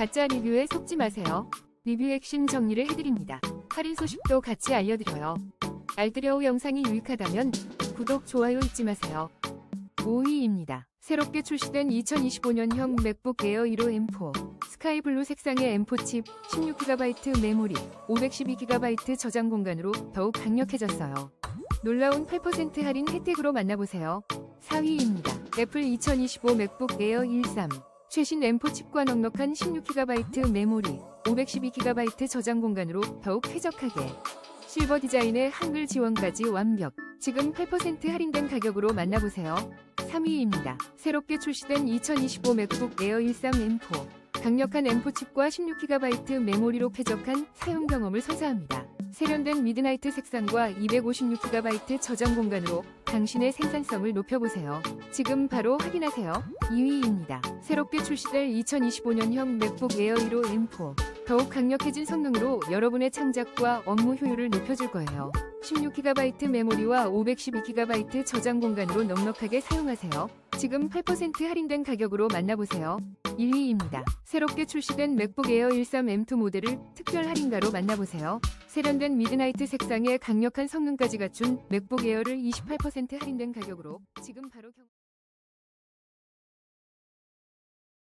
가짜 리뷰에 속지 마세요. 리뷰 핵심 정리를 해드립니다. 할인 소식도 같이 알려드려요. 알뜰여우 영상이 유익하다면 구독, 좋아요 잊지 마세요. 5위입니다. 새롭게 출시된 2025년형 맥북 에어 1호 M4 스카이블루 색상의 M4 칩 16GB 메모리 512GB 저장 공간으로 더욱 강력해졌어요. 놀라운 8% 할인 혜택으로 만나보세요. 4위입니다. 애플 2025 맥북 에어 13 최신 M4 칩과 넉넉한 16GB 메모리 512GB 저장 공간으로 더욱 쾌적하게 실버 디자인의 한글 지원까지 완벽 지금 8% 할인된 가격으로 만나보세요. 3위입니다. 새롭게 출시된 2025 맥북 에어 13 M4 강력한 M4 칩과 16GB 메모리로 쾌적한 사용 경험을 선사합니다. 세련된 미드나이트 색상과 256GB 저장 공간으로 당신의 생산성을 높여보세요. 지금 바로 확인하세요. 2위입니다. 새롭게 출시될 2025년형 맥북 에어 1호 M4 더욱 강력해진 성능으로 여러분의 창작과 업무 효율을 높여줄 거예요. 16GB 메모리와 512GB 저장 공간으로 넉넉하게 사용하세요. 지금 8% 할인된 가격으로 만나보세요. 1위입니다. 새롭게 출시된 맥북 에어 13 M2 모델을 특별 할인가로 만나보세요. 세련된 미드나이트 색상의 강력한 성능까지 갖춘 맥북 에어를 28% 할인된 가격으로 지금 바로 경...